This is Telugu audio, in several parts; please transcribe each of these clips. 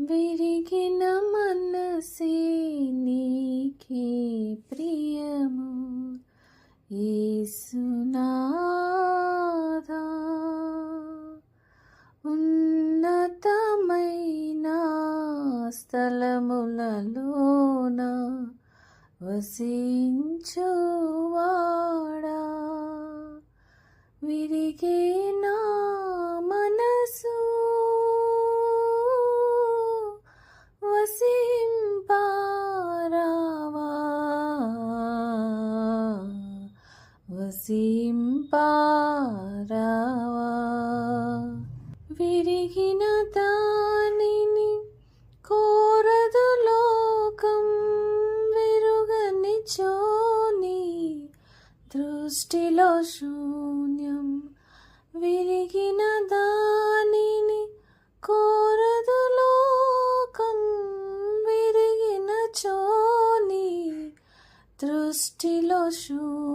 విరిగిన మనసే నీకే ప్రియము. యేసునాథా ఉన్నతమైన స్థలములలోన వసించువాడా. విరిగే వసింపారావా విరిగిన దానిని కోరదు లోకం విరుగని చోని దృష్టిలో శూన్యం. విరిగిన దానిని కోరదు లోకం విరిగిన చోని దృష్టిలో శూన్యం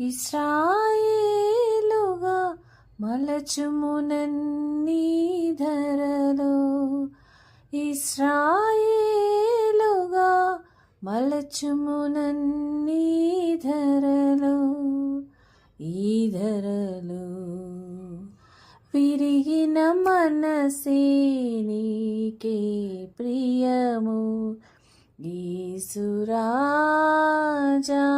ఇస్రాయేలుగా మలచుమునన్నీ ధరలు. ఇస్రాయేలుగా మలచుమునన్నీ ధరలు. ఈ ధరలు విరిగిన మనసే నీకే ప్రియము. ఈసురాజా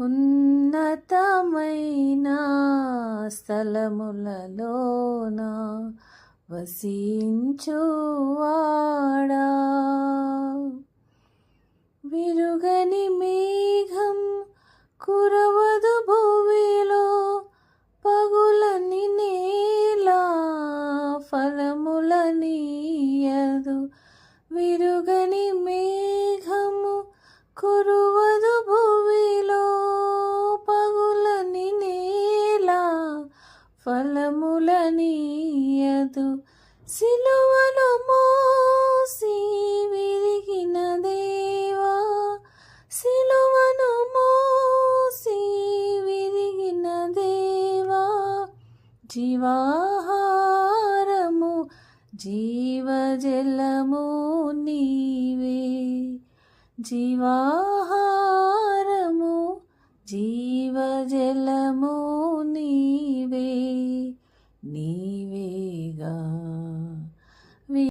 ఉన్నతమైన స్థలములలోన వసించువాడా. విరుగని మేఘం కురవదు భూమిలో పగులని నేల ఫలములనీయదు విరుగని మేఘము కురువదు ఫలములనీయదు సిలువను మోసి విరిగిన దేవా సిలువను మోసి విరిగిన దేవా జీవాహారము జీవజలము నీవే. జీవాహారము జీవజలము